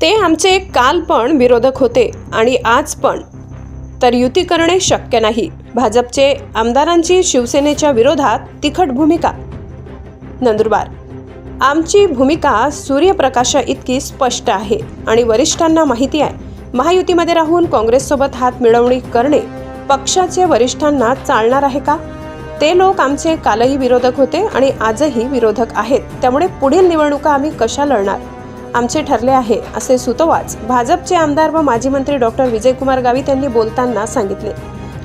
ते आमचे काल पण विरोधक होते आणि आज पण. तर युती करणे शक्य नाही. भाजपचे आमदारांची शिवसेनेच्या विरोधात तिखट भूमिका. नंदुरबार. आमची भूमिका सूर्यप्रकाशा इतकी स्पष्ट आहे आणि वरिष्ठांना माहिती आहे. महायुतीमध्ये राहून काँग्रेससोबत हात मिळवणी करणे पक्षाचे वरिष्ठांना चालणार आहे का? ते लोक आमचे कालही विरोधक होते आणि आजही विरोधक आहेत. त्यामुळे पुढील निवडणुका आम्ही कशा लढणार? आमचे ठरले आहे असे सुतोवाच भाजपचे आमदार व माजी मंत्री डॉक्टर विजयकुमार गावित यांनी बोलताना सांगितले.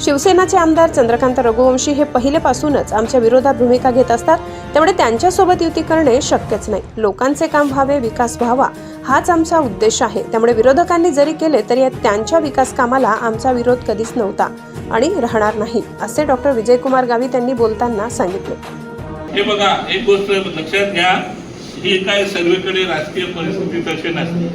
शिवसेनाचे आमदार चंद्रकांत रघुवंशी हे पहिलेपासूनच आमच्या विरोधात भूमिका घेत असतात त्यामुळे त्यांच्यासोबत युती करणे शक्यच नाही. लोकांचे काम व्हावे विकास व्हावा हाच आमचा उद्देश आहे. त्यामुळे विरोधकांनी जरी केले तरी या त्यांच्या विकास कामाला आमचा विरोध कधीच नव्हता आणि राहणार नाही असे डॉक्टर विजयकुमार गावित यांनी बोलताना सांगितले. हे बघा एक गोष्ट लक्षात घ्या. ही काय सर्वेकडे राजकीय परिस्थिती तशी नसते.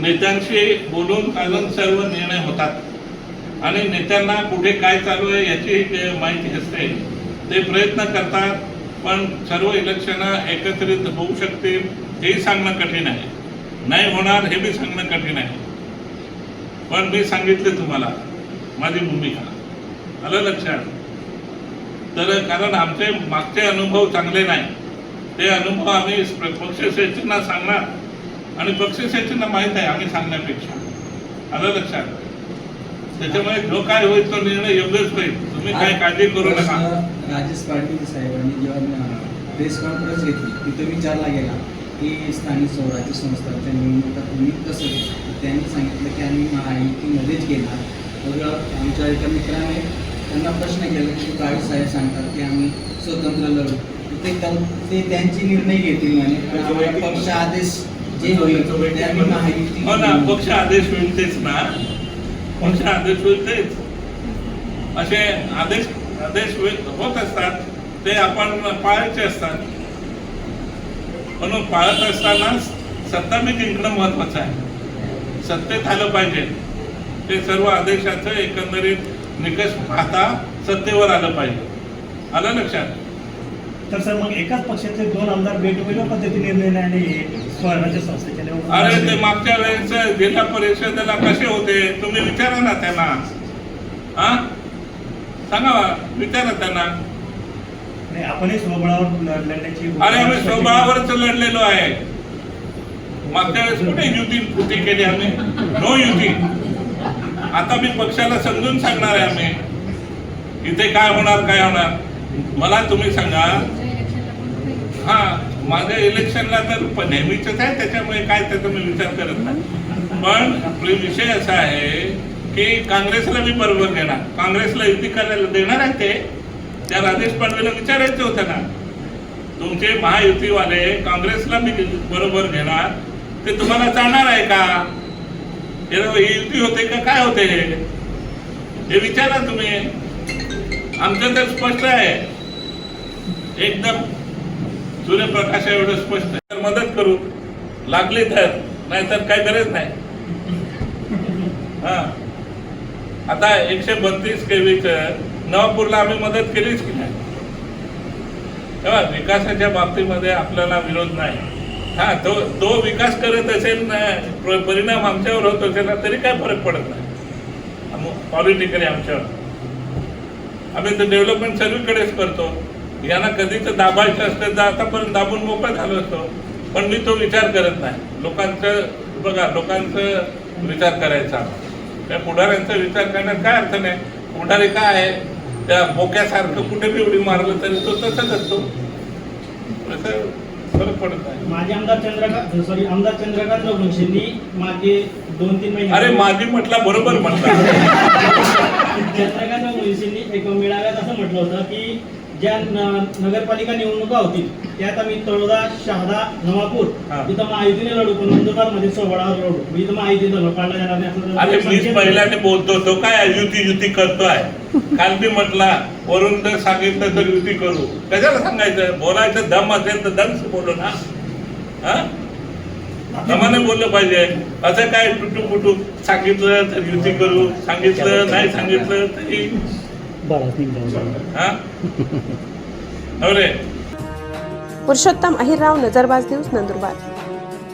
नेत्यांशी बोलून चालून सर्व निर्णय होतात. आणि नेत्यांना कुठे काय चालू आहे याची माहिती असते. ते प्रयत्न करतात पण सर्व इलेक्शन एकत्रित होऊ शकतील हेही सांगणं कठीण आहे. नाही होणार हे बी सांगणं कठीण आहे. पण मी सांगितले तुम्हाला माझी भूमिका. आलं लक्षात? तर कारण आमचे मागचे अनुभव चांगले नाही. ते अनुभव आम्ही पक्ष सांगणार. आणि पक्ष माहीत आहे आम्ही सांगण्यापेक्षा. आलं लक्षात? त्याच्यामुळे जो काय होईल तो निर्णय योग्यच होईल. तुम्ही काय काळजी करू नका. राजेश पाटील साहेबांनी जेव्हा प्रेस कॉन्फरन्स घेतली तिथे विचारला गेला की स्थानिक स्वराज्य संस्थांच्या निवडणुका तुम्ही कसं तर त्यांनी सांगितलं की आम्ही महायुतीमध्येच घेणार. मग आमच्या एका मित्राने त्यांना प्रश्न केला की काळे साहेब सांगतात की आम्ही स्वतंत्र लढू. तर ते त्या- ते त्यांचे निर्णय घेतील म्हणे पक्ष आदेश जे होईल ते आम्ही महायुती हो ना पक्ष आदेश होईल तेच ना. पक्ष आदेश होईल तेच. असे आदेश आदेश होत असतात. ते आपण पाळायचे असतात. म्हणून पाळत असताना सत्ता मी जिंकणं महत्वाचं आहे. सत्तेत आलं पाहिजे. ते सर्व आदेशाचं एकंदरीत निकष पाहता सत्तेवर आलं पाहिजे. आलं लक्षात? तर सर मग एकाच पक्षाचे दोन आमदार वेगवेगळ्या पद्धतीने निर्णय आणि स्वराज्य संस्थेच्या अरे ते मागच्या वेळेस जिल्हा परिषदेला कसे होते? तुम्ही विचारा ना त्यांना. हा? सांगा विचारा त्यांना. नाही, आपणही स्वबळावर लढण्याची अरे आम्ही स्वबळावरच लढलेलो आहे. मागच्या वेळेस कुठे युती कृती केली आम्ही? नो युती आता मी पक्षाला समजून सांगणार आहे आम्ही. इथे काय होणार काय होणार? मला तुम्ही सांगा. हा माझ्या इलेक्शनला तर नेहमीचंच नेहमीच आहे त्याच्यामुळे काय त्याचा मी विचार करत नाही. पण आपले विषय असा आहे की काँग्रेसला मी बरोबर घेणार काँग्रेसला युती करायला देणार आहे ते. त्या राजेश पांडवेला विचारायचं होतं ना. तुमचे महायुतीवाले काँग्रेसला मी बरोबर घेणार. ते तुम्हाला चालणार आहे का? हे युती होते का? काय होते हे विचारा तुम्ही. आमचं तर स्पष्ट आहे. एकदम सूर्यप्रकाश एवढं स्पष्ट. तर मदत करू. लागली तर नाहीतर काय गरज नाही. हा. आता एकशे बत्तीस केवीच नवापूरला आम्ही मदत केलीच की नाही? तेव्हा विकासाच्या बाबतीमध्ये आपल्याला विरोध नाही. हा तो तो विकास करत असेल ना परिणाम आमच्यावर होत असेल ना तरी काय फरक पडत नाही. पॉलिटिकली आमच्यावर. आम्ही तर डेव्हलपमेंट सगळीकडेच करतो. यांना कधीच दाबायचं असतं तर आतापर्यंत दाबून मोकळं झालो असतो. पण मी तो विचार करत नाही. लोकांचं बघा लोकांचं विचार करायचा. त्या पुढाऱ्यांचा विचार करण्यात काय अर्थ नाही. पुढारी काय आहे? त्या बोक्यासारखं कुठे बी उडी मारलं तरी तो तसाच असतो. तसं फरक पडत नाही. माजी आमदार चंद्रकांत सॉरी आमदार चंद्रकांत रघुवंशींनी मागे दोन तीन महिने अरे माझी म्हटला बरोबर म्हटला. चंद्रकांत रघुवंशींनी एक मेळाव्यात असं म्हटलं होतं की ज्या नगरपालिका निवडणुका होतील त्यात आम्ही तळोदा शहादा नवापूर. इथं महायुतीने लढू पण नंदुरबारमध्ये सोबळावर लढू. मी इथं महायुतीचा काढला जाणार नाही. असं संकेत- पहिल्याने बोलतो तो काय युती युती करतोय? काल मी म्हटला वरून जर सांगितलं तर युती करू. कशाला सांगायचं? बोलायचं दम असेल तर दम बोलू ना. हा? दमाने बोललं पाहिजे. असं काय टुटू फुटू सांगितलं तर युती करू सांगितलं नाही सांगितलं तरी पुरुषोत्तम अहिरराव नजरबाज न्यूज नंदुरबार.